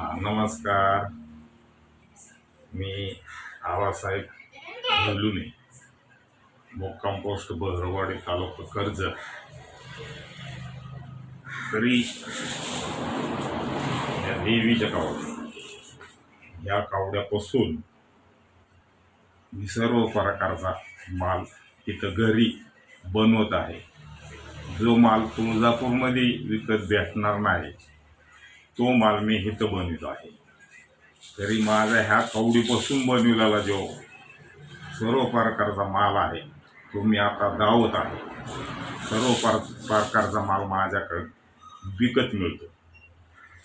नमस्कार. मी आबासाहेब झुलुने मुक्काम पोस्ट बहरवाडी तालुका कर्ज. तरी या देवीच्या कावड्या. या कावड्यापासून मी सर्व प्रकारचा माल इथं घरी बनवत आहे. जो माल तुळजापूरमध्ये विकत भेटणार नाही तो माल मी इथं बनवित आहे. तरी माझा ह्या कवडीपासून बनविलेला जो सर्व प्रकारचा माल आहे तो मी आता दावत आहे. सर्व पर प्रकारचा माल माझ्याकडे विकत मिळतो.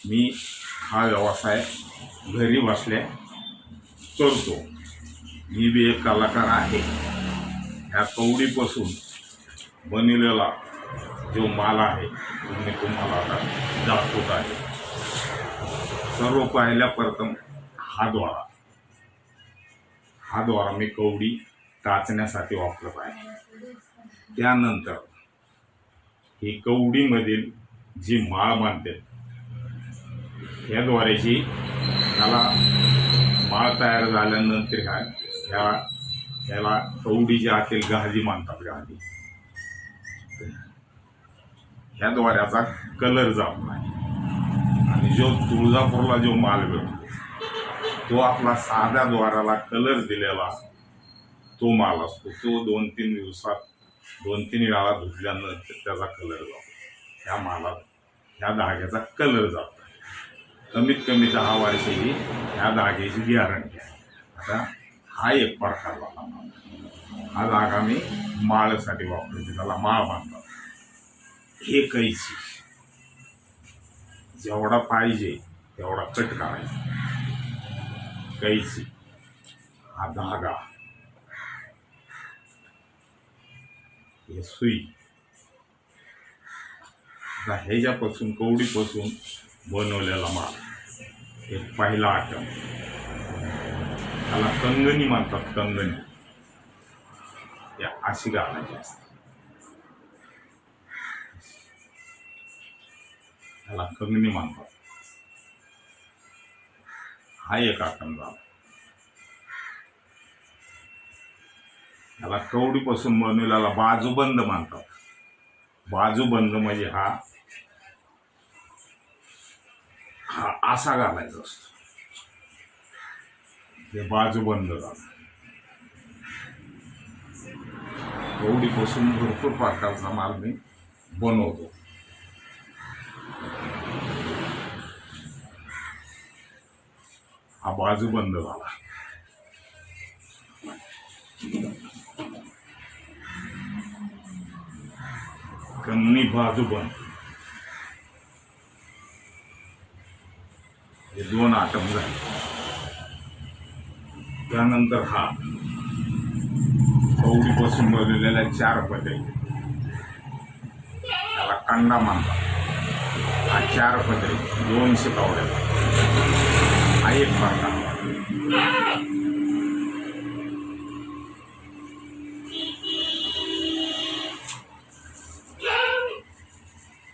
मी हा व्यवसाय घरी बसल्या करतो. मी बी एक कलाकार आहे. ह्या कवडीपासून बनविलेला जो माल आहे तो मी तुम्हाला आता दाखवत आहे. सर्व पाहिल्या प्रथम हा द्वारा. हा द्वारा मी कवडी टाचण्यासाठी वापरत आहे. त्यानंतर ही कवडीमधील जी माळ बांधते ह्या द्वारेची त्याला माळ तयार झाल्यानंतर ह्या ह्या ह्याला कवडीची आतील गहाजी मानतात गहाजी ह्या द्वाऱ्याचा कलर जात नाही जो तुळजापूरला जो माल भेटतो तो आपला साध्या द्वाराला कलर दिलेला तो माल असतो. तो दोन तीन दिवसात दोन तीन वेळा धुतल्यानंतर त्याचा कलर जातो. ह्या मालात ह्या धाग्याचा कलर जातो. कमीत कमी दहा वर्षाची ह्या धाग्याची गॅरंटी आहे. आता हा एक प्रकार झाला माल. हा धागा मी माळसाठी वापरते. त्याला माळ बांधतात हे कैची जेवढा पाहिजे तेवढा कट करायचा. कैची हा धागा. हे सुई. आता ह्याच्यापासून कवडीपासून बनवलेला माल. हे पहिला आटम त्याला कंगणी म्हणतात कंगणी. या अशी घालायची असते त्याला कंगणी म्हणतात हा एक आटम झाला. त्याला कवडीपासून बनवलेला बाजूबंद म्हणतात बाजूबंद म्हणजे हा हा असा घालायचा असतो. हे बाजूबंद झाला कवडीपासून भरपूर प्रकारचा माल मी बनवतो. हा बाजू बंद झाला. कमी बाजू बंद. हे दोन आटम झाले. त्यानंतर हा. कवडीपासून बनवलेल्या चार पदे. त्याला कांडा मानतात हा चार पदे दोनशे कवड्या एक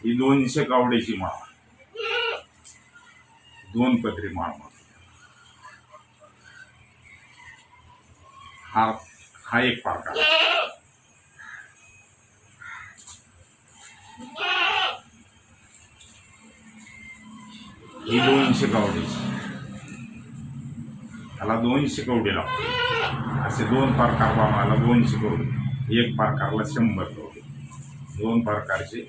ही दोनशे कावड्याची माळ. दोन पत्री माळ हा हा एक प्रकार ही दोनशे कावडीची. मला दोनशे कवडी लागते असे दोन प्रकार मला दोनशे शिकवडे. एक प्रकारला शंभर कवडी दोन प्रकारचे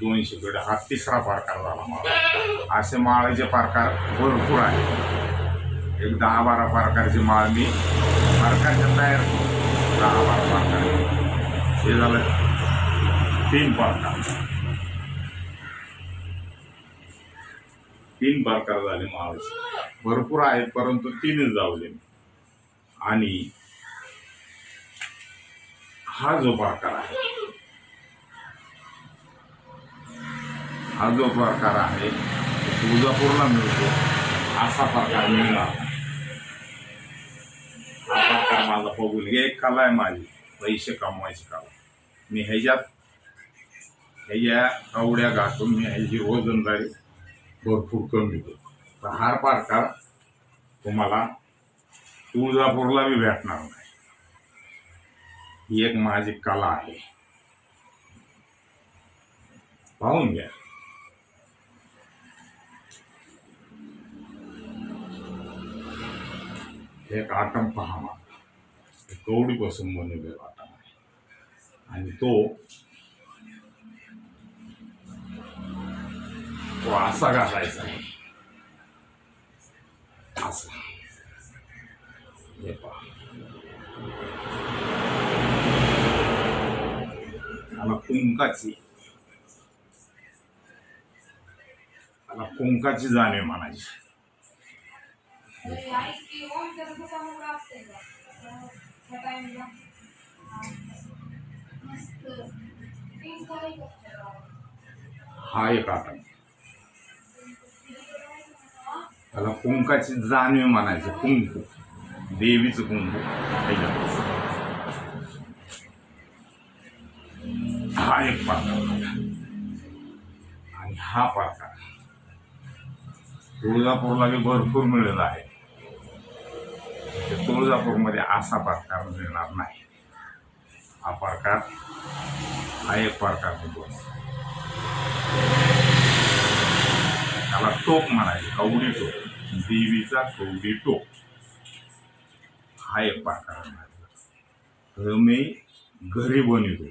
दोनशे शिकवडे हा तिसरा प्रकार झाला माळा असे माळाचे प्रकार भरपूर आहेत. एक दहा बारा प्रकारची माळ मी प्रकारच्या तयार करतो दहा बारा प्रकार. हे झालं तीन प्रकार. तीन प्रकार झाले महाराज. भरपूर आहेत परंतु तीनच जावले आणि हा जो प्रकार आहे हा जो प्रकार आहे तुळजापूरला मिळतो असा प्रकार मिळणार हा प्रकार माझा बघून हे एक कला आहे माझी पैसे कमवायची कला. मी ह्याच्यात ह्याच्या कवड्या घातून मी ह्याची वजनदारी भरपूर कमी. तर हार प्रकार तुम्हाला तुळजापूरला मी भेटणार नाही. ही एक माझी कला आहे. पाहून घ्या. एक आटम पहा मला कवडीपासून बनवलेला आटम आहे. आणि तो तो असा घालायचा आहे असा हे पहा त्याला कुंकाची त्याला कुंकाची जाणीव म्हणायची हा एक आटम त्याला कुंकाची जाणीव म्हणायचे कुंकू. देवीचं कुंकू. हा एक प्रकार आणि हा प्रकार तुळजापूरला बी भरपूर मिळेल आहे. ते तुळजापूरमध्ये असा प्रकार मिळणार नाही. हा प्रकार हा एक प्रकार होतो त्याला टोक म्हणायचे कवडी टोप देवीचा कवडी टोप हा एक प्रकार म्हणायचा मी घरी बनवतो.